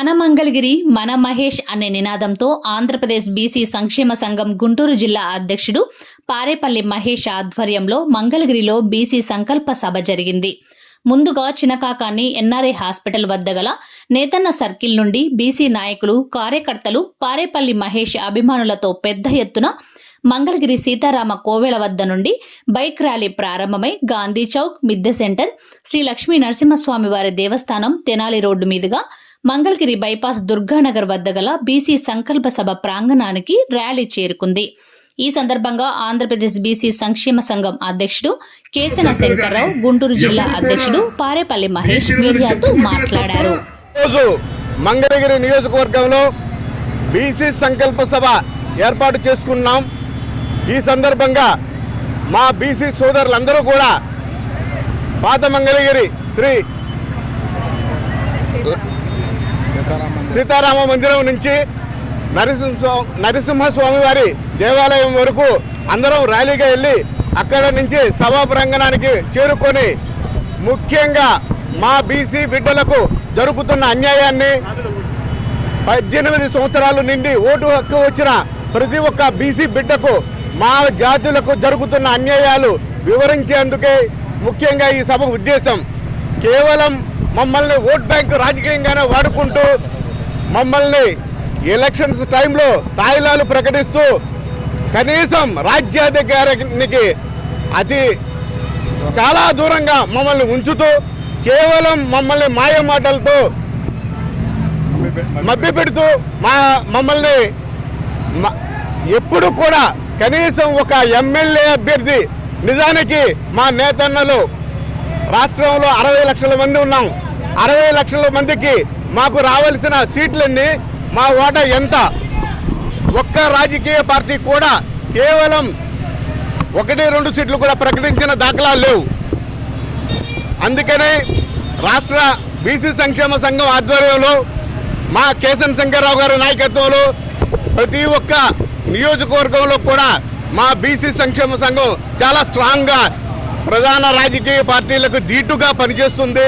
మన మంగళగిరి మన మహేష్ అనే నినాదంతో ఆంధ్రప్రదేశ్ బీసీ సంక్షేమ సంఘం గుంటూరు జిల్లా అధ్యక్షుడు పారేపల్లి మహేష్ ఆధ్వర్యంలో మంగళగిరిలో బీసీ సంకల్ప సభ జరిగింది. ముందుగా చినకాకాన్ని ఎన్ఆర్ఐ హాస్పిటల్ వద్ద గల నేతన్న సర్కిల్ నుండి బీసీ నాయకులు కార్యకర్తలు పారేపల్లి మహేష్ అభిమానులతో పెద్ద ఎత్తున మంగళగిరి సీతారామ కోవెల వద్ద నుండి బైక్ ర్యాలీ ప్రారంభమై గాంధీ చౌక్ మిద్దె సెంటర్ శ్రీ లక్ష్మీ నరసింహస్వామి వారి దేవస్థానం తెనాలి రోడ్డు మీదుగా మంగళగిరి బైపాస్ దుర్గానగర్ వద్ద గల బీసీ సంకల్ప సభ ప్రాంగణానికి ర్యాలీ చేరుకుంది. ఈ సందర్భంగా ఆంధ్రప్రదేశ్ బీసీ సంక్షేమ సంఘం అధ్యక్షుడు కేసన శంకర్రావు గుంటూరు జిల్లా అధ్యక్షుడు పారేపల్లి మహేష్ మీడియాతో మాట్లాడారు. మంగళగిరి నియోజకవర్గంలో బీసీ సంకల్ప సభ ఏర్పాటు చేసుకున్నాం. ఈ సందర్భంగా మా బీసీ సోదరులందరూ కూడా పాత మంగళగిరి శ్రీ సీతారామ మందిరం నుంచి నరసింహ నరసింహస్వామి వారి దేవాలయం వరకు అందరం ర్యాలీగా వెళ్ళి అక్కడ నుంచి సభా ప్రాంగణానికి చేరుకొని ముఖ్యంగా మా బీసీ బిడ్డలకు జరుగుతున్న అన్యాయాన్ని పద్దెనిమిది సంవత్సరాలు నిండి ఓటు హక్కు వచ్చిన ప్రతి ఒక్క బీసీ బిడ్డకు మా జాతులకు జరుగుతున్న అన్యాయాలు వివరించేందుకే ముఖ్యంగా ఈ సభ ఉద్దేశం. కేవలం మమ్మల్ని ఓట్ బ్యాంక్ రాజకీయంగానే వాడుకుంటూ మమ్మల్ని ఎలక్షన్స్ టైంలో తాయిలాలు ప్రకటిస్తూ కనీసం రాజ్యాధికారానికి అతి చాలా దూరంగా మమ్మల్ని ఉంచుతూ కేవలం మమ్మల్ని మాయ మాటలతో మభ్య పెడుతూ మా మమ్మల్ని ఎప్పుడు కూడా కనీసం ఒక ఎమ్మెల్యే అభ్యర్థి నిజానికి మా నేతన్నలు రాష్ట్రంలో అరవై లక్షల మంది ఉన్నాం. అరవై లక్షల మందికి మాకు రావాల్సిన సీట్లన్నీ మా ఓటా ఎంత? ఒక్క రాజకీయ పార్టీ కూడా కేవలం ఒకటి రెండు సీట్లు కూడా ప్రకటించిన దాఖలాలు లేవు. అందుకనే రాష్ట్ర బీసీ సంక్షేమ సంఘం ఆధ్వర్యంలో మా కేసన్ శంకర్రావు గారి నాయకత్వంలో ప్రతి ఒక్క నియోజకవర్గంలో కూడా మా బీసీ సంక్షేమ సంఘం చాలా స్ట్రాంగ్గా ప్రధాన రాజకీయ పార్టీలకు ధీటుగా పనిచేస్తుంది.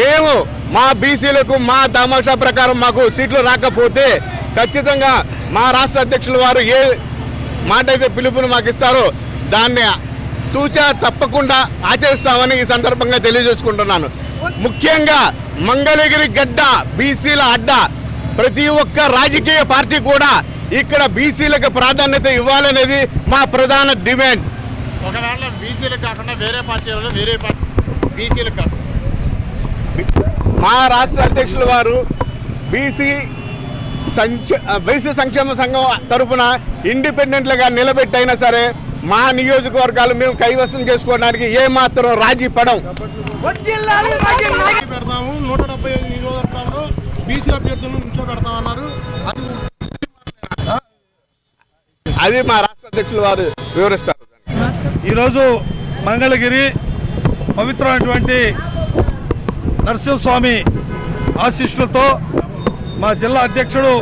మేము మా బీసీలకు మా తమాషా ప్రకారం మాకు సీట్లు రాకపోతే ఖచ్చితంగా మా రాష్ట్ర అధ్యక్షుల వారు ఏ మాట అయితే పిలుపుని మాకు ఇస్తారో దాన్ని తూచా తప్పకుండా ఆచరిస్తామని ఈ సందర్భంగా తెలియజేసుకుంటున్నాను. ముఖ్యంగా మంగళగిరి గడ్డ బీసీల అడ్డ. ప్రతి ఒక్క రాజకీయ పార్టీ కూడా ఇక్కడ బీసీలకు ప్రాధాన్యత ఇవ్వాలనేది మా ప్రధాన డిమాండ్. ఒకవేళ బీసీలకు కాకుండా వేరే పార్టీలలో వేరే పార్టీ బీసీలకు కాకుండా మా రాష్ట్ర అధ్యక్షుల వారు బీసీ సంక్ష బీసీ సంక్షేమ సంఘం తరఫున ఇండిపెండెంట్లుగా నిలబెట్టైనా సరే మా నియోజకవర్గాలు మేము కైవసం చేసుకోవడానికి ఏమాత్రం రాజీ పడం. పెడతాము. నూట డెబ్బై ఐదు నియోజకవర్గాల్లో బీసీ అభ్యర్థులను అది మా రాష్ట్ర అధ్యక్షుల వారు వివరిస్తారు. ఈరోజు మంగళగిరి పవిత్రమైనటువంటి నరసింహస్వామి ఆశీస్సులతో మా జిల్లా అధ్యక్షుడు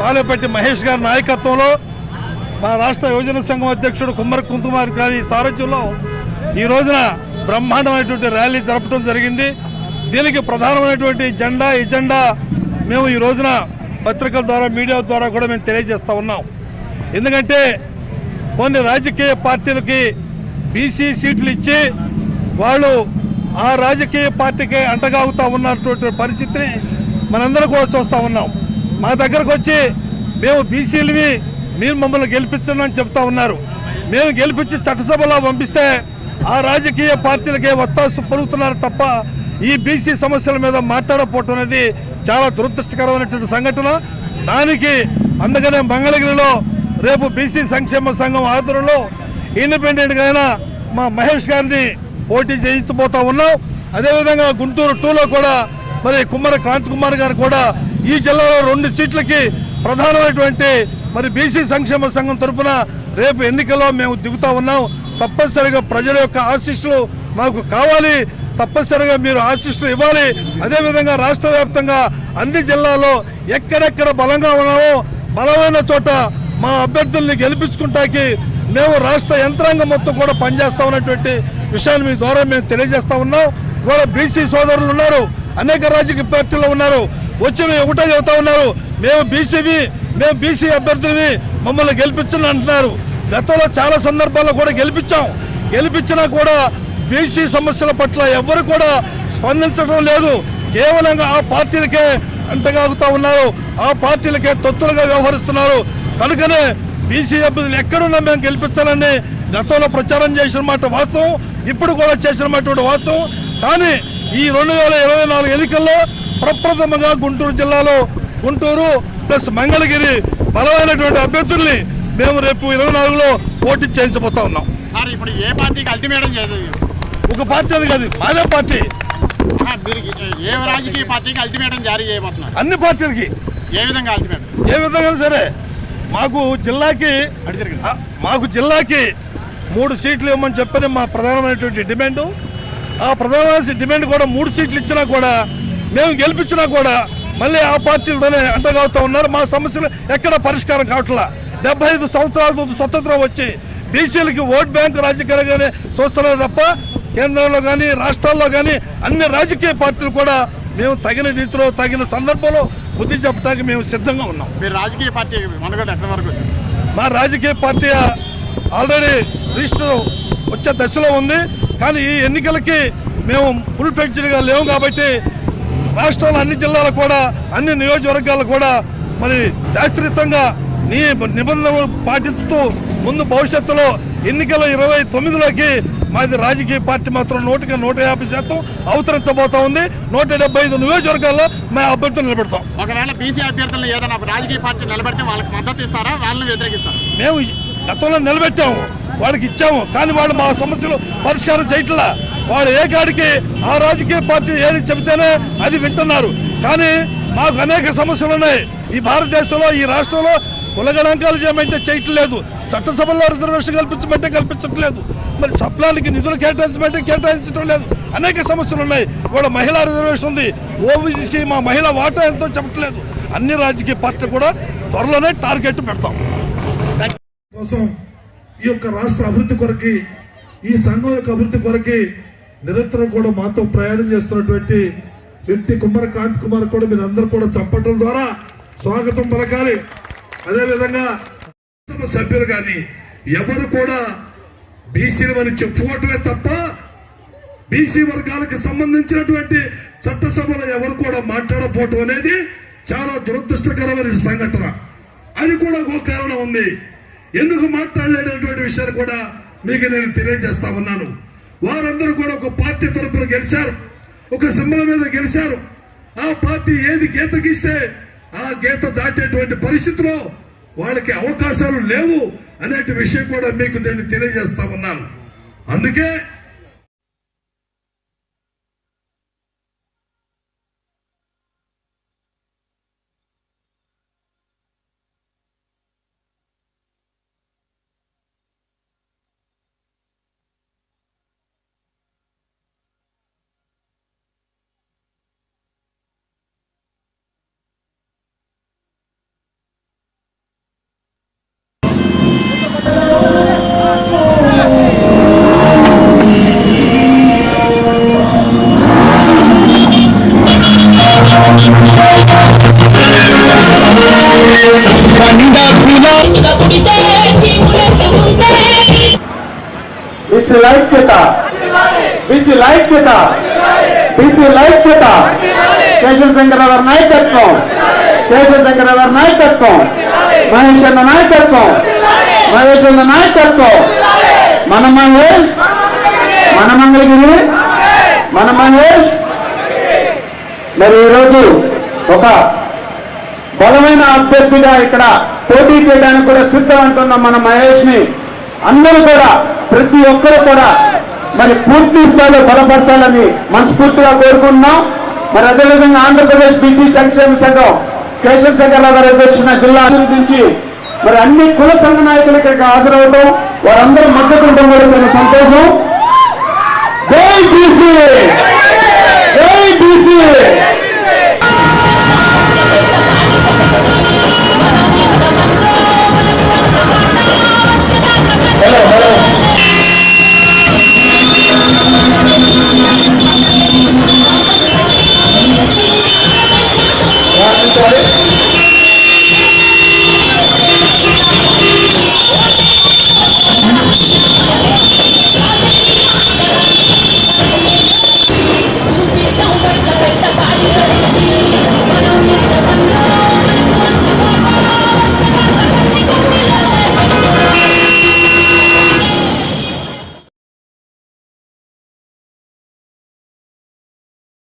పాలేపట్టి మహేష్ గారి నాయకత్వంలో మా రాష్ట్ర యువజన సంఘం అధ్యక్షుడు కుమ్మర కుంకుమార్ గారి సారథ్యంలో ఈ రోజున బ్రహ్మాండమైనటువంటి ర్యాలీ జరపడం జరిగింది. దీనికి ప్రధానమైనటువంటి జెండా ఎజెండా మేము ఈ రోజున పత్రికల ద్వారా మీడియా ద్వారా కూడా మేము తెలియజేస్తూ ఉన్నాం. ఎందుకంటే కొన్ని రాజకీయ పార్టీలకి బీసీ సీట్లు ఇచ్చి వాళ్ళు ఆ రాజకీయ పార్టీకి అంటగాగుతా ఉన్నటువంటి పరిస్థితిని మనందరం కూడా చూస్తూ ఉన్నాం. మా దగ్గరకు వచ్చి మేము బీసీలవి మీరు మమ్మల్ని గెలిపించండి అని చెప్తా ఉన్నారు. మేము గెలిపించి చట్టసభలో పంపిస్తే ఆ రాజకీయ పార్టీలకే ఒత్తాసు పలుకుతున్నారు తప్ప ఈ బీసీ సమస్యల మీద మాట్లాడకపోవటం అనేది చాలా దురదృష్టకరమైనటువంటి సంఘటన. దానికి అందుకనే మంగళగిరిలో రేపు బీసీ సంక్షేమ సంఘం ఆధ్వర్యంలో ఇండిపెండెంట్గా అయినా మా మహేష్ గారిని పోటీ చేయించబోతా ఉన్నాం. అదేవిధంగా గుంటూరు టూలో కూడా మరి కుమ్మర క్రాంతి కుమార్ గారు కూడా ఈ జిల్లాలో రెండు సీట్లకి ప్రధానమైనటువంటి మరి బీసీ సంక్షేమ సంఘం తరపున రేపు ఎన్నికల్లో మేము దిగుతా ఉన్నాం. తప్పనిసరిగా ప్రజల యొక్క ఆశీస్సులు మాకు కావాలి. తప్పనిసరిగా మీరు ఆశీస్సులు ఇవ్వాలి. అదేవిధంగా రాష్ట్ర వ్యాప్తంగా అన్ని జిల్లాల్లో ఎక్కడెక్కడ బలంగా ఉన్నామో బలమైన చోట మా అభ్యర్థుల్ని గెలిపించుకుంటాకి మేము రాష్ట్ర యంత్రాంగం మొత్తం కూడా పనిచేస్తా ఉన్నటువంటి విషయాన్ని మీ ద్వారా మేము తెలియజేస్తా ఉన్నాం. ఇవాళ బీసీ సోదరులు ఉన్నారు. అనేక రాజకీయ పార్టీలు ఉన్నారు. వచ్చి మేము ఒకటే చెబుతా ఉన్నారు. మేము బీసీవి మేము బీసీ అభ్యర్థులవి. మమ్మల్ని గెలిపించని అంటున్నారు. గతంలో చాలా సందర్భాల్లో కూడా గెలిపించాం. గెలిపించినా కూడా బీసీ సమస్యల పట్ల ఎవరు కూడా స్పందించడం లేదు. కేవలం ఆ పార్టీలకే అంటగాగుతూ ఉన్నారు. ఆ పార్టీలకే తొత్తులుగా వ్యవహరిస్తున్నారు. కనుకనే బీసీ అభ్యర్థులు ఎక్కడున్నా మేము గెలిపించాలని గతంలో ప్రచారం చేసిన మాట వాస్తవం. ఇప్పుడు కూడా చేసిన మాట వాస్తవం. కానీ ఈ రెండు వేల ఇరవై నాలుగు ఎన్నికల్లో ప్రప్రథమంగా గుంటూరు జిల్లాలో గుంటూరు ప్లస్ మంగళగిరి బలమైనటువంటి అభ్యర్థుల్ని మేము రేపు ఇరవై నాలుగులో పోటీ చేయించబోతా ఉన్నాం. సార్ ఇప్పుడు ఏ పార్టీకి అల్టిమేటం చేసేది ఒక పార్టీ అని కాదు మాదే పార్టీ. ఏ రాజకీయ పార్టీకి అల్టిమేటం జారీ చేయబోతున్నారు? అన్ని పార్టీలకి. ఏ విధంగా అల్టిమేటం? ఏ విధంగా సరే మాకు జిల్లాకి మాకు జిల్లాకి మూడు సీట్లు ఇవ్వమని చెప్పని మా ప్రధానమైనటువంటి డిమాండ్. ఆ ప్రధానమైన డిమాండ్ కూడా మూడు సీట్లు ఇచ్చినా కూడా మేము గెలిపించినా కూడా మళ్ళీ ఆ పార్టీలతోనే అంటగవుతూ ఉన్నారు. మా సమస్యలు ఎక్కడ పరిష్కారం కావట్లా? డెబ్బై ఐదు సంవత్సరాల ముందు స్వతంత్రం వచ్చి బీసీలకి ఓట్ బ్యాంక్ రాజకీయాలుగానే చూస్తున్నారు తప్ప కేంద్రంలో కానీ రాష్ట్రాల్లో కానీ అన్ని రాజకీయ పార్టీలు కూడా మేము తగిన రీతిలో తగిన సందర్భంలో బుద్ధి చెప్పడానికి మేము సిద్ధంగా ఉన్నాం. మీరు రాజకీయ పార్టీ మనగడ ఎక్కడి వరకు మా రాజకీయ పార్టీ ఆల్రెడీ రిజిస్టర్ వచ్చే దశలో ఉంది. కానీ ఈ ఎన్నికలకి మేము ఫుల్ ఫ్లెడ్జ్డ్గా లేవు కాబట్టి రాష్ట్రంలో అన్ని జిల్లాలు కూడా అన్ని నియోజకవర్గాలు కూడా మరి శాస్త్రీయంగా నీ నిబంధనలు పాటిస్తూ ముందు భవిష్యత్తులో ఎన్నికల ఇరవై తొమ్మిదిలోకి మాది రాజకీయ పార్టీ మాత్రం నూటికి నూట యాభై శాతం అవతరించబోతా ఉంది. నూట డెబ్బై ఐదు నియోజకవర్గాల్లో మా అభ్యర్థులు నిలబెడతాం. ఒకవేళ బీసీ అభ్యర్థులను ఏదైనా రాజకీయ పార్టీ నిలబెడితే వాళ్ళకి మద్దతు ఇస్తారా? వాళ్ళని వ్యతిరేకిస్తారా? మేము గతంలో నిలబెట్టాము. వాళ్ళకి ఇచ్చాము. కానీ వాళ్ళు మా సమస్యలు పరిష్కారం చేయట్లా. వాళ్ళు ఏ కాడికి ఆ రాజకీయ పార్టీ ఏది చెబితేనే అది వింటున్నారు. కానీ మాకు అనేక సమస్యలు ఉన్నాయి. ఈ భారతదేశంలో ఈ రాష్ట్రంలో కులగణాంకాలు చేయమంటే చేయట్లేదు. చట్టసభలో రిజర్వేషన్ కల్పించమంటే కల్పించట్లేదు. మరి సప్లానికి నిధులు కేటాయించమంటే కేటాయించడం లేదు. అనేక సమస్యలు ఉన్నాయి. ఇవాళ మహిళా రిజర్వేషన్ ఉంది. ఓబీసీ మా మహిళా వాటా ఎంతో చెప్పట్లేదు. అన్ని రాజకీయ పార్టీలు కూడా త్వరలోనే టార్గెట్ పెడతాం. కోసం ఈ యొక్క రాష్ట్ర అభివృద్ధి కొరకి ఈ సంఘం యొక్క అభివృద్ధి కొరకి నిరంతరం కూడా మాతో ప్రయాణం చేస్తున్నటువంటి వ్యక్తి కుమార్ కాంతి కుమార్ కూడా మీరు అందరూ కూడా చప్పటం ద్వారా స్వాగతం పలకాలి. అదేవిధంగా సభ్యులు కానీ ఎవరు కూడా బీసీలు అని చెప్పుకోవటమే తప్ప బీసీ వర్గాలకు సంబంధించినటువంటి చట్టసభలో ఎవరు కూడా మాట్లాడపోవటం అనేది చాలా దురదృష్టకరమైన సంఘటన. అది కూడా ఒక కారణం ఉంది. ఎందుకు మాట్లాడలేనటువంటి విషయాలు కూడా మీకు నేను తెలియజేస్తా ఉన్నాను. వారందరూ కూడా ఒక పార్టీ తరపున గెలిచారు. ఒక సింబల్ మీద గెలిచారు. ఆ పార్టీ ఏది గీత గీస్తే ఆ గీత దాటేటువంటి పరిస్థితిలో వాళ్ళకి అవకాశాలు లేవు అనేటి విషయం కూడా మీకు నేను తెలియజేస్తా ఉన్నాను. అందుకే బీసీ ఐక్యత. బీసీ ఐక్యత. బీసీ ఐక్యత. కేశవ శంకరరావు గారి నాయకత్వం. కేశవ శంకరరావు గారి నాయకత్వం. మహేష్ అన్న నాయకత్వం. మహేష్ అన్న నాయకత్వం. మన మహేష్ మన మంగళగిరి మన మహేష్ మరి ఈరోజు ఒక బలమైన అభ్యర్థిగా ఇక్కడ పోటీ చేయడానికి కూడా సిద్ధం అంటున్న మన మహేష్ని అందరూ కూడా ప్రతి ఒక్కరు కూడా మరి పూర్తి స్థాయిలో బలపరచాలని మనస్ఫూర్తిగా కోరుకుంటున్నాం. మరి అదేవిధంగా ఆంధ్రప్రదేశ్ బీసీ సంక్షేమ సంఘం కేశవ శంకర్రావు గారు అధ్యక్షున జిల్లా అభివృద్ధి మరి అన్ని కుల సంఘ నాయకులు ఇక్కడికి హాజరవడం వారందరూ మద్దతు ఉండడం కూడా చాలా సంతోషం. జై బీసీ!